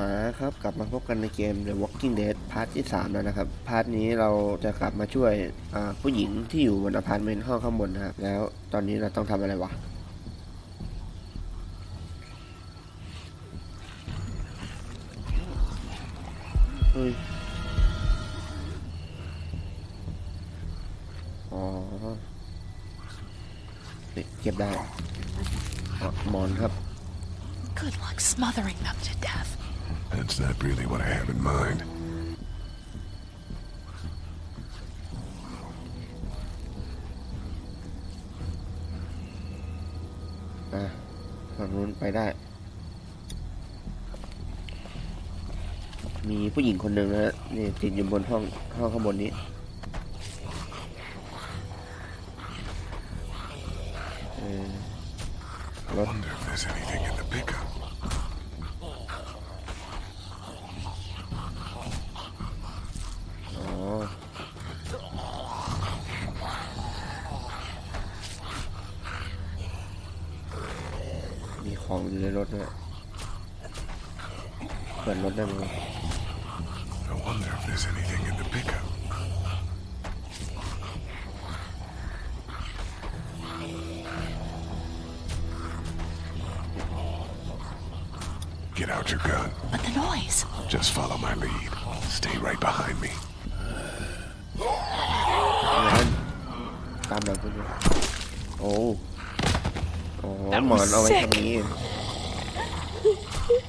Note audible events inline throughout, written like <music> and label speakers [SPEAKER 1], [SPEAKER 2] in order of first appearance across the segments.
[SPEAKER 1] มาครับกลับมาพบกันในเกม The Walking Dead พาร์ทที่ 3 แล้วนะครับ พาร์ทนี้เราจะกลับมาช่วยผู้หญิงที่อยู่บนอพาร์ตเมนต์ห้องข้างบนนะครับ แล้วตอนนี้เราต้องทำอะไรวะ เฮ้ย อ๋อนี่เก็บได้หมอนครับ
[SPEAKER 2] Good luck smothering them to death.
[SPEAKER 3] That's not really what I have in mind.
[SPEAKER 1] อะฝั่งนู้นไปได้ มีผู้หญิงคนหนึ่งนะฮะนี่ติดอยู่บนห้องห้องข้างบนนี้เออรถ
[SPEAKER 3] Wonder if there's anything in the pickup. Me.
[SPEAKER 1] งั้นตามหลังคุณดูโอ้โอ้
[SPEAKER 2] That
[SPEAKER 1] หมอน
[SPEAKER 2] was
[SPEAKER 1] เอาไว้
[SPEAKER 2] sick
[SPEAKER 1] ทำนี้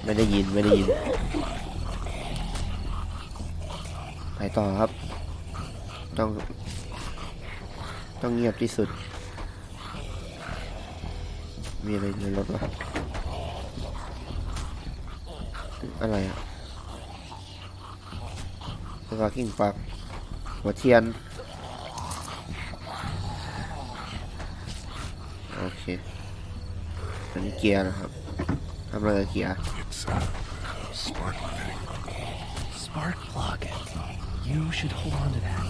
[SPEAKER 1] ไม่ได้ยินไม่ได้ยิน ไปต่อครับ ต้อง ต้องเงียบที่สุด มีอะไรในรถวะอะไรอะ สปาร์กิ้งปลักหัวเทียน โอเค อันนี้เกียร์นะครับทำอะไรกับเกียร์
[SPEAKER 3] It's uh, spark thing.
[SPEAKER 4] Spark plug. You should hold on to that.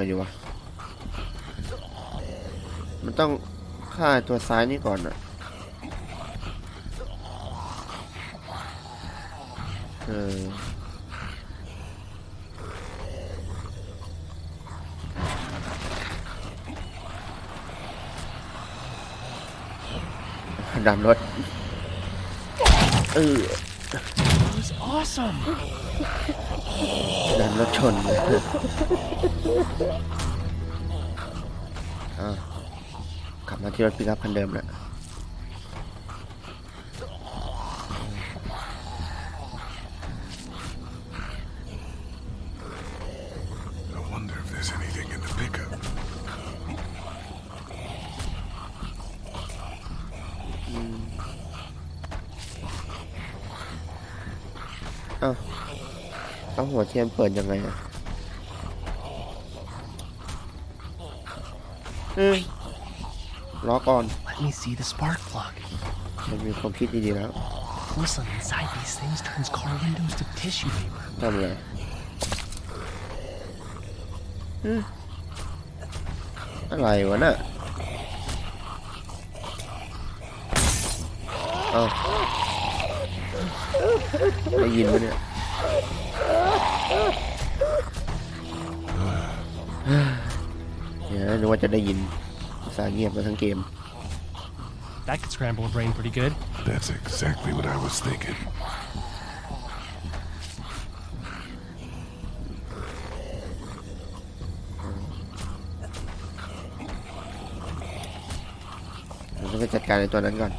[SPEAKER 1] ไงดีวะ มันต้องฆ่าตัวซ้ายนี่ก่อนอะเออดันรถเออ
[SPEAKER 4] It was awesome.
[SPEAKER 1] ดันรถชนเลยอะขับมาที่รถปิกอัพคันเดิมแหละ เอาหัวเทียนเปิดยังไงอะอืมรอก่อน
[SPEAKER 4] Let me see the spark plug.
[SPEAKER 1] มันมีความคิดดีๆแล้ว
[SPEAKER 4] Porcelain inside these things turns car windows to tissue paper.
[SPEAKER 1] ทำอะไรอืมอะไรวะน่ะเอ้าได้ยินไหมเนี่ย เนี่ยวนึกว่าจะได้ยินภาเงียบมาทั้งเกม
[SPEAKER 4] That could scramble a brain pretty good.
[SPEAKER 3] That's exactly what I was thinking.
[SPEAKER 1] เราต้องไปจัดการในตัวนั้นก่อน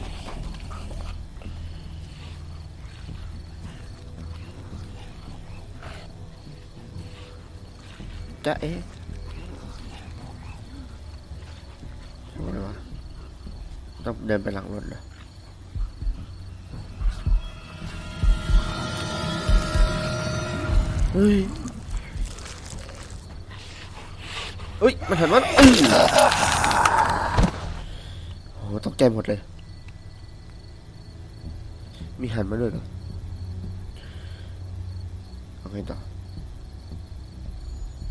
[SPEAKER 1] จะเอ๊ะทำไมวะต้องเดินไปหลังรถเหรอเฮ้ยเฮ้ย มันหันมาอื้อโอ้โหตกใจหมดเลย มีหันมาด้วยเหรอไงต่อ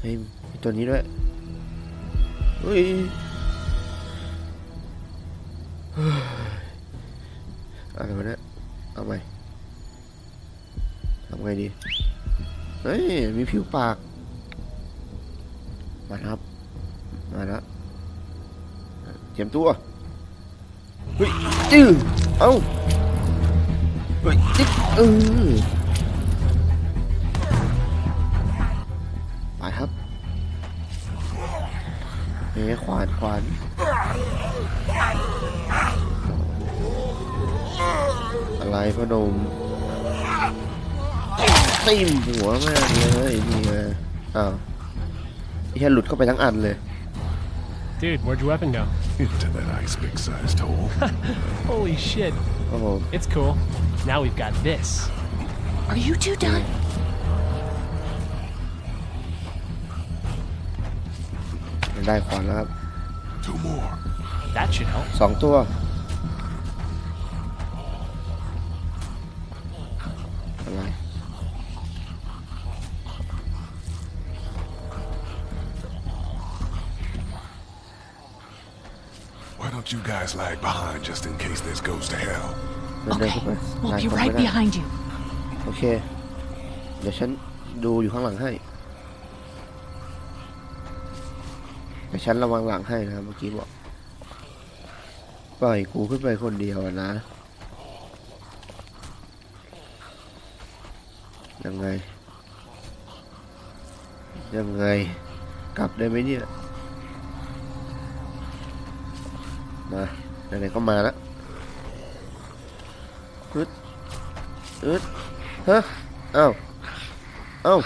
[SPEAKER 1] เฮ้ยมีตัวนี้ด้วยเฮ้ยเฮ้ยอะไรวะเนี่ยเอาไหมทำไงดี เฮ้ย มีผิวปาก มาครับ มาแล้วเตรียมตัว เฮ้ยจื้อเอ้า เฮ้ยจิ๊กเออ ขวานขวานอะไรพ่อหนมติ่มหัวมากเลยนี่ไงอ้าวไอ้แค่หลุดเข้าไปทั้งอันเลย
[SPEAKER 4] Dude, where'd your weapon go?
[SPEAKER 3] Into that ice big sized hole.
[SPEAKER 4] Holy shit.
[SPEAKER 1] โอ้โห
[SPEAKER 4] It's cool. Now we've got this.
[SPEAKER 2] Are you two done?
[SPEAKER 1] ไ That
[SPEAKER 4] should help.
[SPEAKER 1] สองตัว อะไร
[SPEAKER 3] Why don't you guys lag behind just in case this goes to hell?
[SPEAKER 1] เดินเดิน
[SPEAKER 2] Okay,
[SPEAKER 1] เข้าไป
[SPEAKER 2] we'll
[SPEAKER 1] ลาก
[SPEAKER 2] be
[SPEAKER 1] เข้า
[SPEAKER 2] right
[SPEAKER 1] ไม่ได้
[SPEAKER 2] behind you.
[SPEAKER 1] โอเค เดี๋ยวฉันดูอยู่ข้างหลังให้ แต่ฉันระวังหลังให้นะครับเมื่อกี้บอกปล่อยกูขึ้นไปคนเดียวนะยังไงยังไงกลับได้ไหมเนี่ยมาไหนๆก็มาแล้วอึดอึดฮะเอ้าเอ้า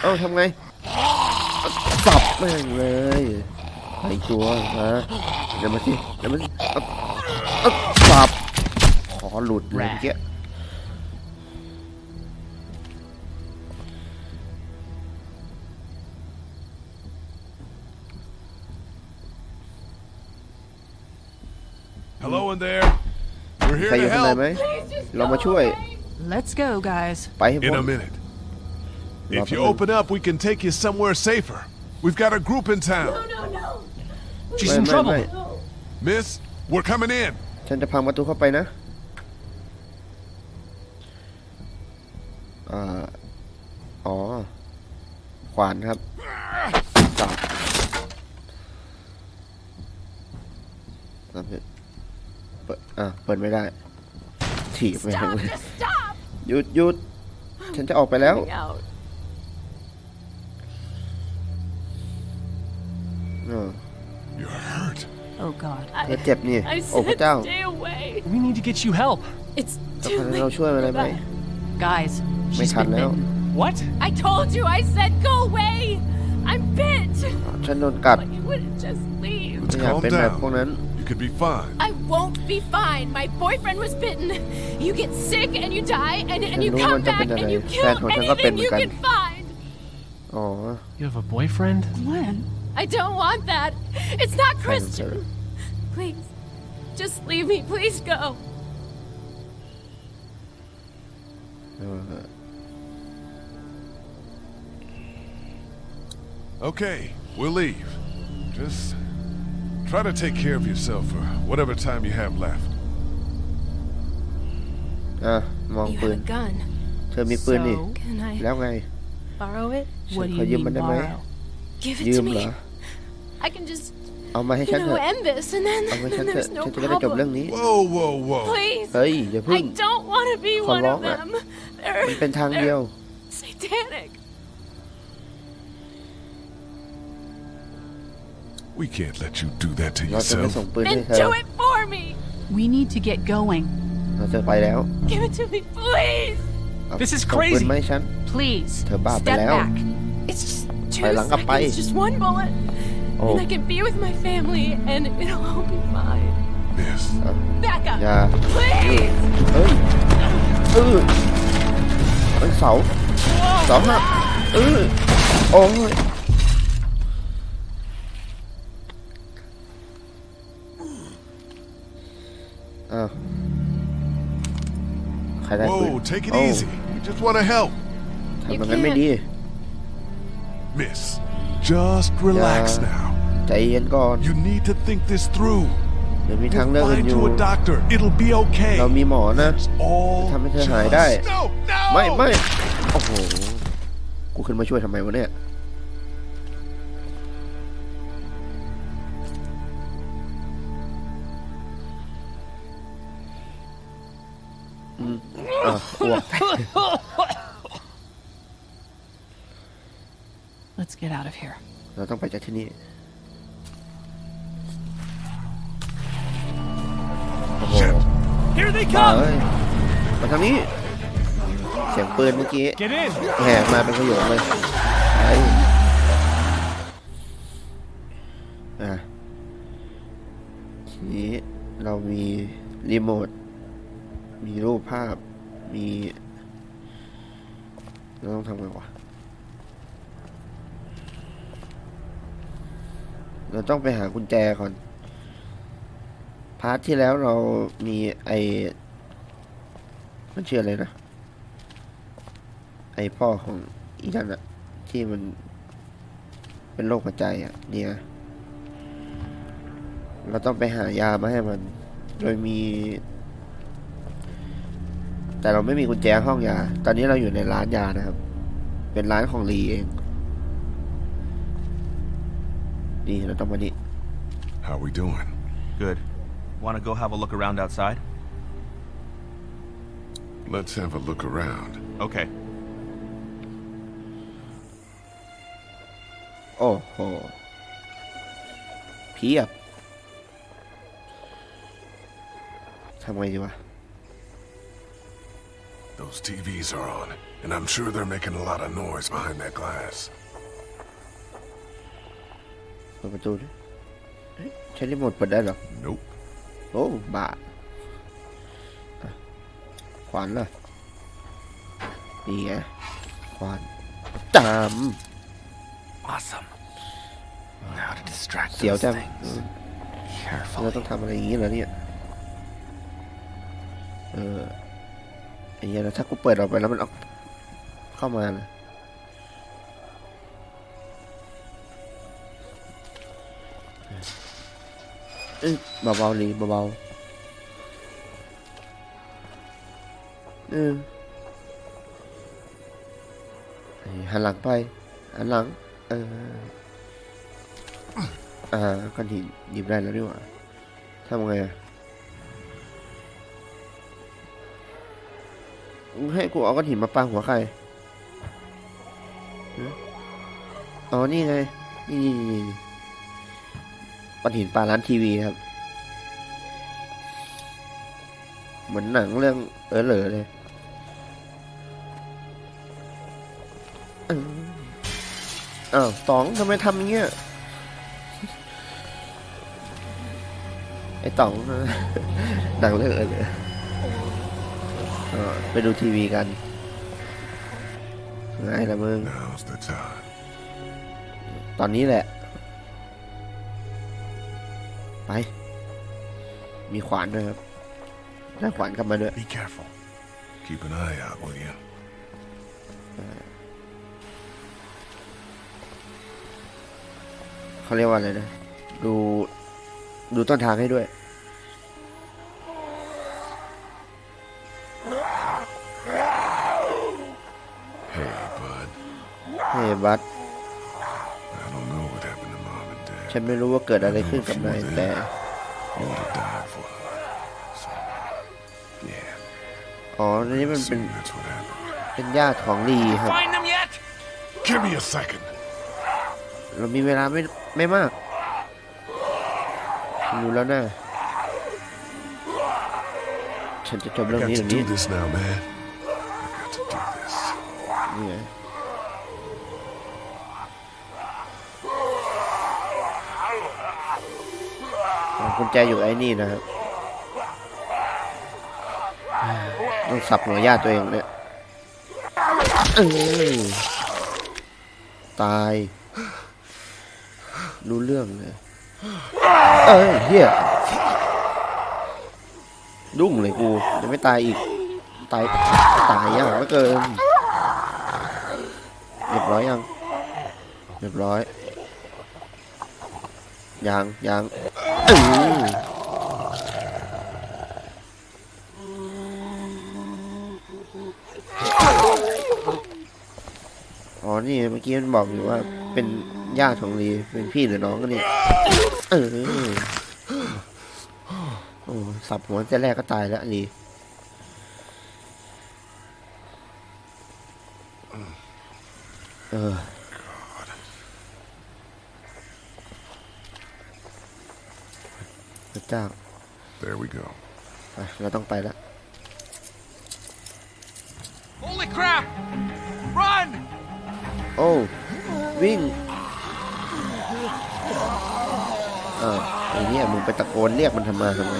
[SPEAKER 1] เอ้าทำไงสับแม่งเลย ไอ้ตัวมาเดี๋ยวมาสิเดี๋ยวมาสิอับอับสับขอหลุดเลยเมื่อกี้
[SPEAKER 3] Hello in there. We're
[SPEAKER 1] ใคร
[SPEAKER 3] here
[SPEAKER 1] อยู่
[SPEAKER 3] to
[SPEAKER 1] ข้างใน
[SPEAKER 3] help
[SPEAKER 1] ไหม เรามาช่วย
[SPEAKER 2] Let's go, guys.
[SPEAKER 1] ไปให้
[SPEAKER 3] in
[SPEAKER 1] พ้
[SPEAKER 3] a
[SPEAKER 1] น
[SPEAKER 3] minute. If you
[SPEAKER 1] Nothing.
[SPEAKER 3] open up, we can take you somewhere safer. We've got a group in town.
[SPEAKER 4] She's
[SPEAKER 1] ไม่
[SPEAKER 4] in
[SPEAKER 1] ไม่
[SPEAKER 4] trouble.
[SPEAKER 1] ไม่
[SPEAKER 3] Miss, we're coming in.
[SPEAKER 1] ฉันจะพังประตูเข้าไปนะอ่าอ๋อ ขวานครับสับสับเปิดอะเปิดไม่ได้ ถีบไปทางเลย
[SPEAKER 5] stop
[SPEAKER 1] หยุดหยุดฉันจะออกไปแล้ว
[SPEAKER 5] out.
[SPEAKER 2] God.
[SPEAKER 1] เธอเจ็บนี่
[SPEAKER 5] I
[SPEAKER 1] โอ้พระ
[SPEAKER 5] said
[SPEAKER 1] เจ้า
[SPEAKER 5] stay away.
[SPEAKER 4] We need to get you help.
[SPEAKER 5] It's
[SPEAKER 1] จะ
[SPEAKER 5] too
[SPEAKER 1] พาเรา
[SPEAKER 5] late.
[SPEAKER 1] ช่วยอะไรไหม
[SPEAKER 2] Guys,
[SPEAKER 1] May
[SPEAKER 2] she's
[SPEAKER 1] ทัน
[SPEAKER 2] been
[SPEAKER 1] แล้ว
[SPEAKER 2] bitten.
[SPEAKER 4] What?
[SPEAKER 5] I told you. I said go away. I'm bit.
[SPEAKER 1] ฉันโดนกัด
[SPEAKER 5] But you wouldn't just leave.
[SPEAKER 1] ไม่อยาก
[SPEAKER 3] Calm
[SPEAKER 1] เป็นแบบพวก
[SPEAKER 3] down.
[SPEAKER 1] นั้น
[SPEAKER 3] You could be fine.
[SPEAKER 5] I won't be fine. My boyfriend was bitten. You get sick and you die, and, and you
[SPEAKER 1] ฉันรู้
[SPEAKER 5] come
[SPEAKER 1] มันจะ
[SPEAKER 5] back
[SPEAKER 1] เป็นอะไร
[SPEAKER 5] and you
[SPEAKER 1] แฟ
[SPEAKER 5] kill
[SPEAKER 1] นของฉันก็เป็น
[SPEAKER 5] anything
[SPEAKER 1] เหมือ
[SPEAKER 5] you
[SPEAKER 1] นกัน
[SPEAKER 5] can find.
[SPEAKER 1] อ๋อ
[SPEAKER 4] You have a boyfriend?
[SPEAKER 2] Glenn?
[SPEAKER 5] I don't want that. It's not
[SPEAKER 1] ใครของเธอ
[SPEAKER 5] Christian. Please, just leave me. Please go.
[SPEAKER 1] เออ
[SPEAKER 3] Okay, we'll leave. Just try to take care of yourself for whatever time you have left.
[SPEAKER 1] อะมอง
[SPEAKER 5] You
[SPEAKER 1] ปื
[SPEAKER 5] have
[SPEAKER 1] น
[SPEAKER 5] a gun.
[SPEAKER 1] เธอมีปืนนี่
[SPEAKER 2] So,
[SPEAKER 5] Can I
[SPEAKER 1] แล้วไง
[SPEAKER 5] borrow it?
[SPEAKER 1] ฉั
[SPEAKER 2] what
[SPEAKER 1] น
[SPEAKER 2] do
[SPEAKER 1] ขอ
[SPEAKER 2] you
[SPEAKER 1] ยืม
[SPEAKER 2] mean
[SPEAKER 1] มันได้ไหม
[SPEAKER 2] borrow?
[SPEAKER 5] Give it
[SPEAKER 1] ยื
[SPEAKER 5] to
[SPEAKER 1] มเหรอ
[SPEAKER 5] me. I can just,
[SPEAKER 1] เอามาให้
[SPEAKER 5] you
[SPEAKER 1] ฉันเถ
[SPEAKER 5] know,
[SPEAKER 1] อะ
[SPEAKER 5] end this, and then,
[SPEAKER 1] เอามา
[SPEAKER 5] then
[SPEAKER 1] ฉัน<laughs> เถอะ
[SPEAKER 5] there's no
[SPEAKER 1] ฉันจะได้ไม่จบเรื่อง
[SPEAKER 5] problem.
[SPEAKER 1] นี้
[SPEAKER 3] Whoa, whoa, whoa.
[SPEAKER 5] Please.
[SPEAKER 1] เฮ้ย อย่าพึ่ง
[SPEAKER 5] I don't want to be
[SPEAKER 1] ขอ
[SPEAKER 5] one
[SPEAKER 1] ร้อ
[SPEAKER 5] of
[SPEAKER 1] งอะ
[SPEAKER 5] them.
[SPEAKER 1] มันเป็น
[SPEAKER 5] They're, <laughs>
[SPEAKER 1] ทางเดียว <laughs>
[SPEAKER 5] satanic.
[SPEAKER 3] We can't let you do that to
[SPEAKER 1] เราจะไม่
[SPEAKER 3] yourself.
[SPEAKER 1] ส่งปืนให้
[SPEAKER 5] Then
[SPEAKER 1] เธอ
[SPEAKER 5] do it for me.
[SPEAKER 2] We need to get going.
[SPEAKER 1] เราจะไปแล้ว
[SPEAKER 5] Give it to me, please.
[SPEAKER 1] เอา
[SPEAKER 4] This is
[SPEAKER 1] ส่งปืน
[SPEAKER 4] crazy
[SPEAKER 1] มาให้ฉัน
[SPEAKER 2] Please,
[SPEAKER 1] Thở bà
[SPEAKER 2] step
[SPEAKER 1] béo.
[SPEAKER 2] back.
[SPEAKER 5] It's just two
[SPEAKER 1] Phải lắng gấp bay.
[SPEAKER 5] seconds, just one bullet,
[SPEAKER 1] Oh.
[SPEAKER 5] and I can be with my family, and it'll all be fine.
[SPEAKER 3] Miss,
[SPEAKER 5] Back up,
[SPEAKER 1] อย่า
[SPEAKER 5] please.
[SPEAKER 1] เอ้ยเออเอ้ยเสาเสาหักเออโอ้ยอ้าวใครได้ปืน
[SPEAKER 3] whoa, take it
[SPEAKER 1] โอ้
[SPEAKER 3] easy. We just want to help.
[SPEAKER 1] ททำแบบนั้นไม่ดี
[SPEAKER 3] Miss, just relax
[SPEAKER 1] Yeah.
[SPEAKER 3] now.
[SPEAKER 1] ใจเย็นก่อน
[SPEAKER 3] You need to think this through.
[SPEAKER 1] เดี๋ยวมีทาง
[SPEAKER 3] Get
[SPEAKER 1] เลือกอื่น
[SPEAKER 3] fine
[SPEAKER 1] อยู่
[SPEAKER 3] to a doctor. It'll be okay.
[SPEAKER 1] เรามีหมอนะ
[SPEAKER 3] It's all
[SPEAKER 1] ทำให้เธอ
[SPEAKER 3] just...
[SPEAKER 1] หายได้
[SPEAKER 3] No, no!
[SPEAKER 1] ไม่ไม่โอ้โห กูขึ้นมาช่วยทำไมวะเนี่ย อืมอะอ้วก
[SPEAKER 2] Let's get out of here.
[SPEAKER 1] เราต้องไปจากที่นี่
[SPEAKER 4] Here they
[SPEAKER 1] มา
[SPEAKER 4] come!
[SPEAKER 1] เอ้ยมาทางนี้ เสียงปืนเมื่อกี้
[SPEAKER 4] Get in!
[SPEAKER 1] แหกมาเป็นประโยคเลยไปอะทีนี้เรามีรีโมท มีรูปภาพ มีเราต้องทำไงวะ เราต้องไปหากุญแจก่อน พาร์ทที่แล้วเรามีไอมันชื่ออะไรนะ ไอพ่อของอีนั่นอะที่มันเป็นโรคหัวใจอะเนี่ย เราต้องไปหายามาให้มัน โดยมี แต่เราไม่มีกุญแจห้องยา ตอนนี้เราอยู่ในร้านยานะครับ เป็นร้านของลีเอง นี่เราต้องมานี่
[SPEAKER 3] How we doing?
[SPEAKER 6] Good. Want to go have a look around outside?
[SPEAKER 3] Let's have a look around.
[SPEAKER 6] Okay.
[SPEAKER 1] โอ้โหเพียบทำไงดีวะ
[SPEAKER 3] Those TVs are on, and I'm sure they're making a lot of noise behind that glass.
[SPEAKER 1] เปิดประตูดิเฮ้ยใช้รีโมทเปิดได้เหรอ
[SPEAKER 3] Nope.
[SPEAKER 1] โอ้บาอะขวานล่ะนี่ไงขวานจาม
[SPEAKER 4] Awesome. Now to distract
[SPEAKER 1] เสียว
[SPEAKER 4] those
[SPEAKER 1] จัง
[SPEAKER 4] things.
[SPEAKER 1] อืม
[SPEAKER 4] Carefully.
[SPEAKER 1] เราต้องทำอะไรอย่างนี้เหรอเนี่ย เออไอ้เหี้ยแล้วถ้ากูเปิดออกไปแล้วมันเอาเข้ามานะ เอ้ยเบาๆลีเบาๆเออเอ้ยหันหลังไปหันหลัง เอออ่าก้อนหินหยิบได้แล้วดีกว่าทำไงอะให้กูเอาก้อนหินมาปาหัวใครอ๋อ นี่ไง นี่นี่นี่ อนหินปลาร้านทีวีครับ เหมือนหนังเรื่องเออเหลอเลยเอออ้าวต๋องทำไมทำอย่างเงี้ย ไอ้ต๋องหนังเรื่องเออเหลอเออไปดูทีวีกันไงล่ะมึง
[SPEAKER 3] Now's the time.
[SPEAKER 1] ตอนนี้แหละ ไป มีขวานด้วยครับได้ขวานกลับมาด้วย
[SPEAKER 3] Be careful. Keep an eye out, will you?
[SPEAKER 1] เขาเรียกว่าอะไรนะ ดู ดูต้นทางให้ด้วย
[SPEAKER 3] Hey, bud.
[SPEAKER 1] เฮ้ยบัส ฉันไม่รู้ว่าเกิดอะไรขึ้นกับนายแต่
[SPEAKER 3] You would have died for them. So, yeah.
[SPEAKER 1] อ๋อ นี่มันเป็น
[SPEAKER 3] See, that's what happened.
[SPEAKER 1] เป็นญาติของลีครับ
[SPEAKER 4] Find them yet?
[SPEAKER 3] Give me a second.
[SPEAKER 1] เรามีเวลาไม่ไม่มากฉันรู้แล้วนะ ฉันจะจบ
[SPEAKER 3] I
[SPEAKER 1] เรื่อง
[SPEAKER 3] got
[SPEAKER 1] นี้
[SPEAKER 3] to
[SPEAKER 1] เดี๋ยว
[SPEAKER 3] do
[SPEAKER 1] นี้ อ๋อกุญแจอยู่ไอ้นี่นะครับต้องสับหัวญาติตัวเองเนี่ยตาย รู้เรื่องเลยเอ้ยเฮียดุ้งเลยกูจะไม่ตายอีก ตาย ตายยากเหลือเกินเรียบร้อยยังเรียบร้อยยังยัง เอออ๋อ นี่เมื่อกี้มันบอกอยู่ว่าเป็นญาติของลีเป็นพี่หรือน้องกันนี่เออโอ้สับหัวแต่แรกก็ตายแล้วลีเออ ระเจ้า
[SPEAKER 3] There we go.
[SPEAKER 1] ไปเราต้องไปแล้ว
[SPEAKER 6] Holy crap! Run!
[SPEAKER 1] โอ้วิ่งอ้าวไอ้เนี่ยมึงไปตะโกนเรียกมันทำไมาทำไม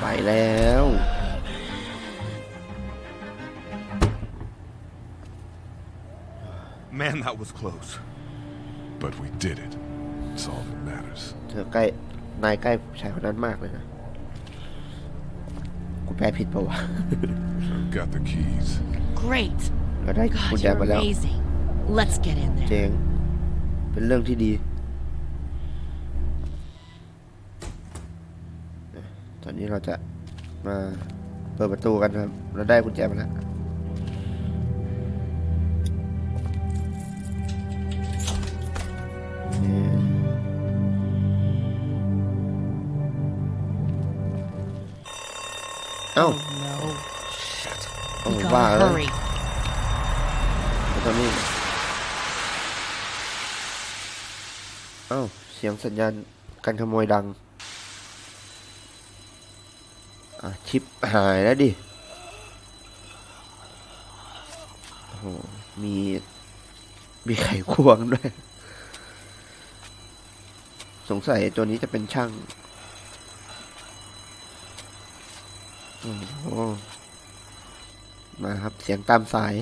[SPEAKER 1] ไปแล้ว
[SPEAKER 3] Man, that was close. But we did it. It's all that matters.
[SPEAKER 1] เธอใกล้ นายใกล้ผู้ชายคนนั้นมากเลยนะ กูแปลผิดปะวะ
[SPEAKER 3] I've got the keys.
[SPEAKER 5] Great.
[SPEAKER 1] เราได้กุญ
[SPEAKER 5] God,
[SPEAKER 1] แจ
[SPEAKER 5] you're
[SPEAKER 1] มาแล้ว
[SPEAKER 5] amazing. Let's get in
[SPEAKER 1] เจ
[SPEAKER 5] there.
[SPEAKER 1] ง เป็นเรื่องที่ดีตอนนี้เราจะมาเปิดประตูกันครับ เราได้กุญแจมาแล้ว อ้า
[SPEAKER 2] No.
[SPEAKER 1] โอ้
[SPEAKER 5] We
[SPEAKER 1] บ้า
[SPEAKER 5] gotta
[SPEAKER 1] แล้ว
[SPEAKER 5] hurry.
[SPEAKER 1] ตอนนี้เอ้าเสียงสัญญาณการขโมยดัง อะชิปหายแล้วดิ โอ้โห มี มีไขควงด้วย สงสัยตัวนี้จะเป็นช่าง มาครับ เสียงตามสาย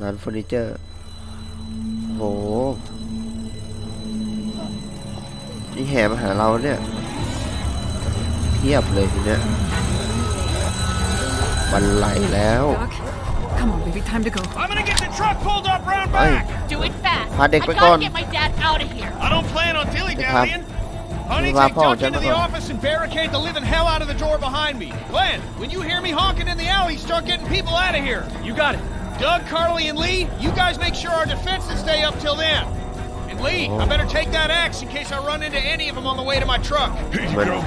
[SPEAKER 1] ร้านเฟอร์นิเจอร์ โห นี่แห่มาหาเราเนี่ยเทียบเลยทีเนี้ยบันไหลแล้ว
[SPEAKER 2] Doc, come on, baby, time to go.
[SPEAKER 4] I'm gonna get the truck pulled up round
[SPEAKER 1] ไป
[SPEAKER 4] back.
[SPEAKER 5] Do it fast.
[SPEAKER 1] Pha địch
[SPEAKER 5] I
[SPEAKER 1] với
[SPEAKER 5] gotta
[SPEAKER 1] con.
[SPEAKER 5] get my dad out of here.
[SPEAKER 4] I don't plan on dilly dallying. Honey,
[SPEAKER 1] Đi vào
[SPEAKER 4] take
[SPEAKER 1] phòng
[SPEAKER 4] Duck
[SPEAKER 1] cho
[SPEAKER 4] into
[SPEAKER 1] nó
[SPEAKER 4] the
[SPEAKER 1] còn.
[SPEAKER 4] office and barricade the living hell out of the door behind me. Glenn, when you hear me honking in the alley, start getting people out of here. You got it. Doug, Carly, and Lee, you guys make sure our defenses stay up till then. And Lee, I better take that axe in case I run into any of them on the way to my truck.
[SPEAKER 3] Here you
[SPEAKER 1] เหมือน
[SPEAKER 3] go.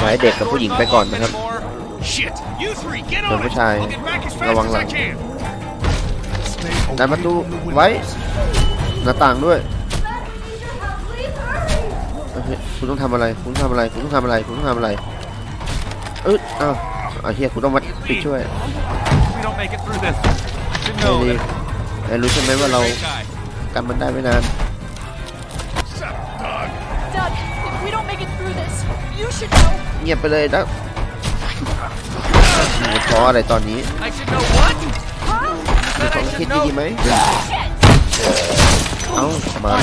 [SPEAKER 1] หมายเด็กกับผู้หญิงไปก่อนนะครับ
[SPEAKER 4] Shit! You three, get
[SPEAKER 1] ส่วน
[SPEAKER 4] on
[SPEAKER 1] ผู้
[SPEAKER 4] it!
[SPEAKER 1] ชาย
[SPEAKER 4] I'll get back as
[SPEAKER 1] ระ
[SPEAKER 4] fast
[SPEAKER 1] วัง
[SPEAKER 4] as
[SPEAKER 1] หลั
[SPEAKER 4] I
[SPEAKER 1] ง
[SPEAKER 4] can.
[SPEAKER 3] Stay
[SPEAKER 1] ดันประตู
[SPEAKER 3] away from the
[SPEAKER 1] ไว้
[SPEAKER 3] windows.
[SPEAKER 1] หน้าต่างด้วยโอเ คคุณต้องทำอะไร คุณต้องทำอะไร คุณต้องทำอะไร คุณต้องทำอะไรอึดอ้าวไอ้เฮียคุณต้องมาปิดช่วย
[SPEAKER 6] We don't make it through this. Should
[SPEAKER 1] ไอ้
[SPEAKER 6] know
[SPEAKER 1] ดี
[SPEAKER 6] that.
[SPEAKER 1] แต่รู้ใช่ไหมว่าเรา
[SPEAKER 6] Great guy.
[SPEAKER 1] กันมันได้ไม่นาน
[SPEAKER 3] Shut up, dog.
[SPEAKER 5] Doug, if we don't make it through this, you should know.
[SPEAKER 1] เงียบไปเลยนะโอ้ท้ออะไรตอนนี้
[SPEAKER 6] I should know what?
[SPEAKER 1] มี
[SPEAKER 6] Said
[SPEAKER 1] ควา
[SPEAKER 6] I
[SPEAKER 1] มคิด
[SPEAKER 6] should
[SPEAKER 1] ดี
[SPEAKER 6] know.
[SPEAKER 1] ๆไหม
[SPEAKER 5] Shit.
[SPEAKER 1] เอ้ามา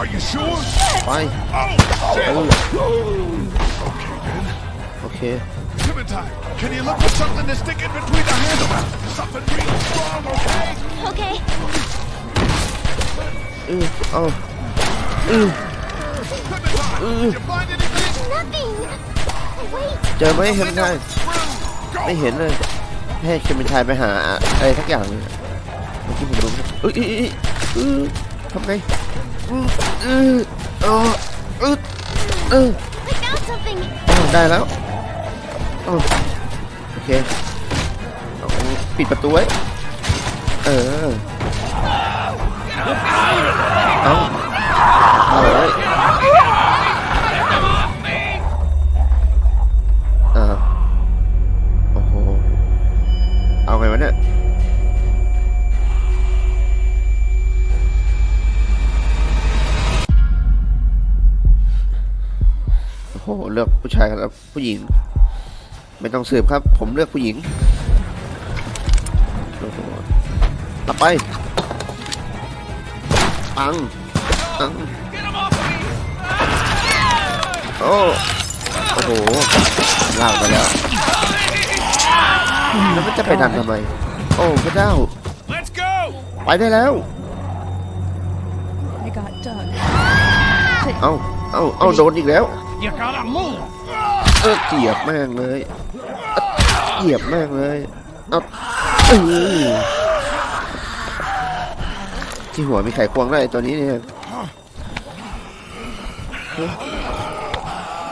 [SPEAKER 3] Are you sure?
[SPEAKER 1] ไป
[SPEAKER 3] Oh,
[SPEAKER 1] เอ
[SPEAKER 3] shit.
[SPEAKER 1] อ
[SPEAKER 3] Okay, then.
[SPEAKER 1] โอเค
[SPEAKER 3] Clementine, can you look for something to stick in between the handles? Something real strong, okay?
[SPEAKER 5] Okay.
[SPEAKER 1] เออเอาเออ
[SPEAKER 3] Clementine, did you find anything?
[SPEAKER 5] Nothing. Wait.
[SPEAKER 1] เจอไหมเห็นไหม
[SPEAKER 3] Go.
[SPEAKER 1] ไม่เห็นเลย ให้เคมินทายไปหาอะไรทักอย่างเลยเมื่อกี้ผมรู้เอ้ยเอ้ยเอ้ยเอ้ยทำไงอือเออเออเได้แล้ว โอเคปิดประตูไว้ เออ เอาเอาเลย ผู้หญิง ไม่ต้องสืบครับ ผมเลือกผู้หญิงโอ้โหตับไป ปังปัง
[SPEAKER 4] Get him off of me!
[SPEAKER 1] โอ้โอ้โหลากไปแล้วแล้วมันจะไปดันทำไม โอ้พระเจ้า
[SPEAKER 4] Let's go!
[SPEAKER 1] ไปได้แล้ว
[SPEAKER 2] I got Doug.
[SPEAKER 1] เอ้าเอ้าเอ้าโดนอีกแล้ว
[SPEAKER 4] You gotta move!
[SPEAKER 1] เออเกียบแม่งเลยเกียบแม่งเลยเอาเออที่หัวมีไข่ควงได้ตัวนี้เนี่ย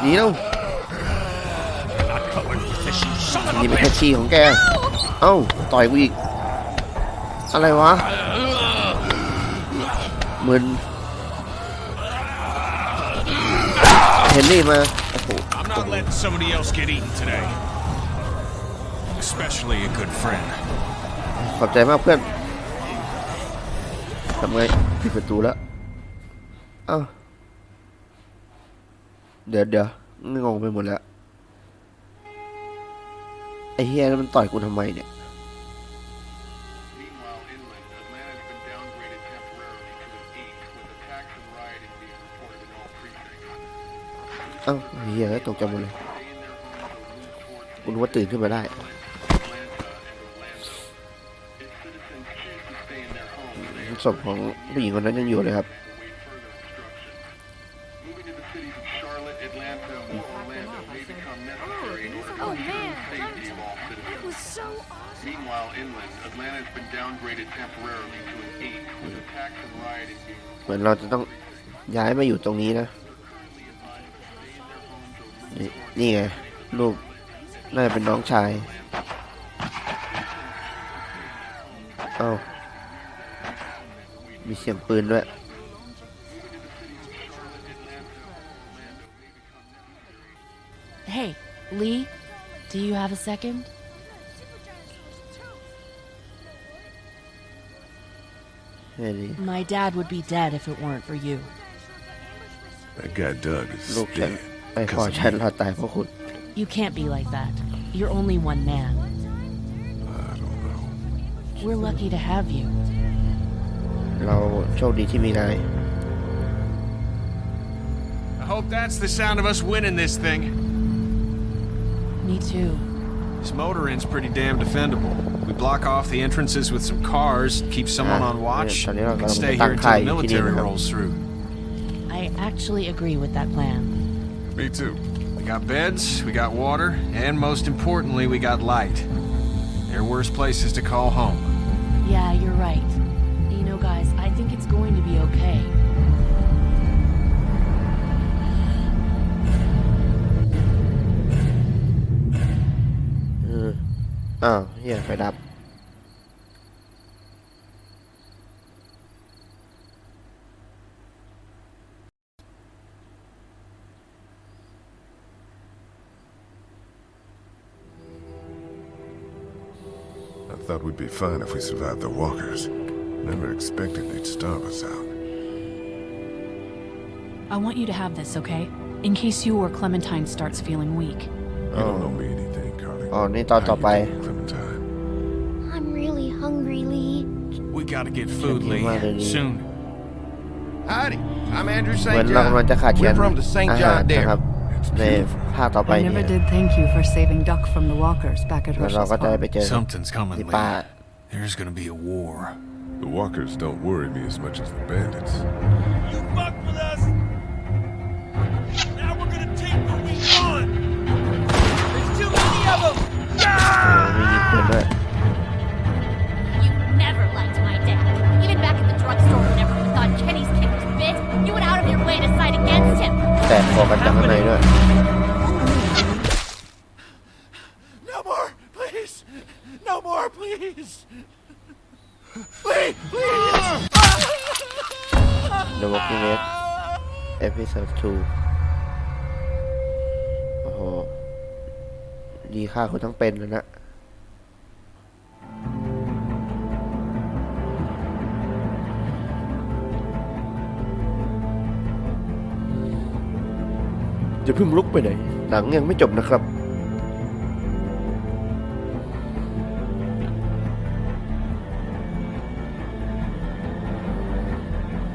[SPEAKER 1] หนีแล้วนี่เป็นแค่ชีของแก เอ้า ต่อยกูอีก อะไรวะมึนเห็นนี่มา
[SPEAKER 4] not letting somebody else get eaten today. Especially a good friend.
[SPEAKER 1] ขอบใจมากเพื่อนทำไงปิดประตูแล้วเอ้าเดี๋ยวเดี๋ยวงงไปหมดแล้ว ไอ้เฮียแล้วมันต่อยกูทำไมเนี่ย เอ้าไอ้เฮียแล้วตกใจหมดเลย
[SPEAKER 7] Stay in their homes or move towards
[SPEAKER 1] กูนึกว่าตื่นขึ้นมาได้
[SPEAKER 7] Atlanta and Orlando. Its citizens choose to stay in their homes. They
[SPEAKER 1] ศพของผู้หญิงคนนั้นยังอยู่เลยครับ
[SPEAKER 7] await further instructions. Moving to the cities of Charlotte, Atlanta, or Orlando may become necessary in order to
[SPEAKER 5] Oh,
[SPEAKER 7] ensure
[SPEAKER 5] man.
[SPEAKER 7] the safety of all citizens.
[SPEAKER 5] was so awesome.
[SPEAKER 7] Meanwhile, inland, Atlanta has been downgraded temporarily to an 8, with attacks and rioting being
[SPEAKER 1] เหมือนเราจะต้องย้ายมาอยู่ตรงนี้นะ นี่นี่ไง ลูก น่าจะเป็นน้องชาย เอ้า มีเสียงปืนด้วย
[SPEAKER 8] Hey, Lee, do you have a second?
[SPEAKER 1] เฮ้ยดี
[SPEAKER 8] My dad would be dead if it weren't for you.
[SPEAKER 3] That guy Doug is
[SPEAKER 1] ลูกฉัน
[SPEAKER 3] dead.
[SPEAKER 1] ไอ้พ่อ
[SPEAKER 3] Because
[SPEAKER 1] ฉัน
[SPEAKER 3] of you.
[SPEAKER 1] รอดตายเพราะคุณ
[SPEAKER 8] You can't be like that. You're only one man.
[SPEAKER 3] I don't know.
[SPEAKER 8] We're lucky to have you.
[SPEAKER 1] เราโชคดีที่มีนาย
[SPEAKER 4] I hope that's the sound of us winning this thing.
[SPEAKER 8] Me too.
[SPEAKER 4] This motor inn's pretty damn defendable. We block off the entrances with some cars, keep someone
[SPEAKER 1] Ah,
[SPEAKER 4] on watch,
[SPEAKER 1] yeah, tadi orang
[SPEAKER 4] and
[SPEAKER 1] kalau
[SPEAKER 4] stay
[SPEAKER 1] datang
[SPEAKER 4] here until
[SPEAKER 1] kai
[SPEAKER 4] the
[SPEAKER 1] di sini
[SPEAKER 4] military
[SPEAKER 1] memang.
[SPEAKER 4] rolls through.
[SPEAKER 8] I actually agree with that plan.
[SPEAKER 3] Me too.
[SPEAKER 4] We got beds, we got water, and most importantly, we got light. There are worse places to call home.
[SPEAKER 8] Yeah, you're right. You know, guys, I think it's going to be okay.
[SPEAKER 1] Uh, oh, yeah, right
[SPEAKER 3] up. thought we'd be fine if we survived the walkers. Never expected they'd starve us out.
[SPEAKER 2] I want you to have this, okay? In case you or Clementine starts feeling weak.
[SPEAKER 3] You don't know me anything, Carly.
[SPEAKER 1] อ๋อ นี่ตอนต่อไป
[SPEAKER 3] How you doing, Clementine?
[SPEAKER 5] I'm really hungry, Lee.
[SPEAKER 4] We gotta get food, Lee.
[SPEAKER 1] Humanity.
[SPEAKER 4] Soon.
[SPEAKER 9] Howdy, I'm Andrew
[SPEAKER 1] เหมือน
[SPEAKER 9] St.
[SPEAKER 1] เรากำลัง
[SPEAKER 9] John.
[SPEAKER 1] จะขาดเขียน
[SPEAKER 9] We're from the St.
[SPEAKER 1] อาหาร
[SPEAKER 9] John
[SPEAKER 1] นะครับ
[SPEAKER 9] Dairy.
[SPEAKER 1] ใน ภาคต่อไป
[SPEAKER 2] I
[SPEAKER 1] เนี่
[SPEAKER 2] never
[SPEAKER 1] ย
[SPEAKER 2] did thank you for saving Duck from the walkers back at
[SPEAKER 1] แล้วเรา
[SPEAKER 2] Rush's
[SPEAKER 1] ก็จะได้
[SPEAKER 2] farm.
[SPEAKER 1] ไปเจอ
[SPEAKER 4] Something's coming,
[SPEAKER 1] ที่
[SPEAKER 4] Lee.
[SPEAKER 1] ป่า
[SPEAKER 4] There's gonna be a war.
[SPEAKER 3] The walkers don't worry me as much as the bandits.
[SPEAKER 4] You fuck with us! Now we're gonna take what we want! There's too many of them!
[SPEAKER 1] เออมียิงปืนด้วย
[SPEAKER 5] You never liked my dad. Even back at the drugstore whenever we thought Kenny's kid was bit, you went out of your way to side against him.
[SPEAKER 1] แตกคอกันจังข้างใน The Walking Dead Episode 2 โอ้โห ดีค่าคนทั้งเป็นแล้วนะจะเพิ่งลุกไปไหน หนังยังไม่จบนะครับ